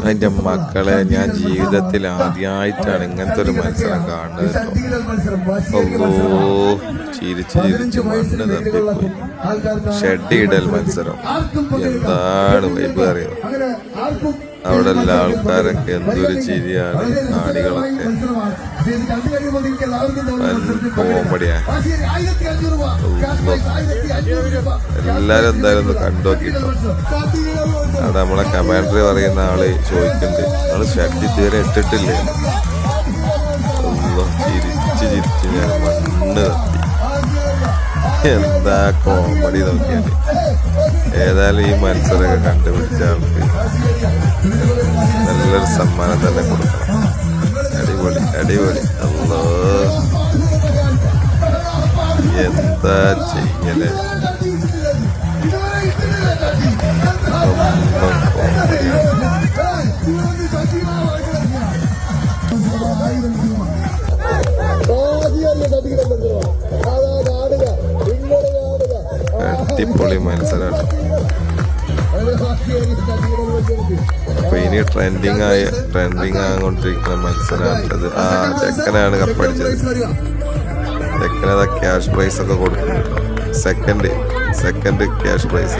അതിന്റെ മക്കളെ ഞാൻ ജീവിതത്തിൽ ആദ്യമായിട്ടാണ് ഇങ്ങനത്തെ ഒരു മത്സരം കാണുന്നത് ചിരിച്ച് ചിരിച്ച് മണ്ണ് തപ്പിപ്പോയി ഷെഡിടൽ മത്സരം. എന്താണ് വൈബ് അറിയോ? അവിടെ എല്ലാ ആൾക്കാരൊക്കെ എന്തൊരു ചിരിയാണ് നാടികളൊക്കെ. എല്ലാരും എന്തായാലും കണ്ടോക്കിട്ടോ. അവിടെ നമ്മളെ കമാൻഡറി പറയുന്ന ആൾ ചോദിക്കുന്നുണ്ട് ആൾ ഷർട്ട് ഇതുവരെ ഇട്ടിട്ടില്ലേ? ചിരിച്ച് ചിരിച്ച് ഞാൻ മണ്ണ് തട്ടി. എന്താ കോമഡി നോക്കിയാൽ? ഏതായാലും ഈ മത്സരമൊക്കെ കണ്ടുപിടിച്ച ആൾക്ക് നല്ലൊരു സമ്മാനം തന്നെ കൊടുക്കണം. അടിപൊളി അടിപൊളി. അല്ലോ എന്താ ചെയ്യൽ? അടിപൊളി മത്സരം അപ്പൊ ഇനി ട്രെൻഡിങ് ആയ ട്രെൻഡിങ് ആകൊണ്ടിരിക്കുന്ന മത്സരമാണത് ആ ചെക്കനാണ് കപ്പടിച്ചത് ചെക്കനതാ ക്യാഷ് പ്രൈസ് ഒക്കെ കൊടുക്കുന്നുണ്ടോ. Second second cash prize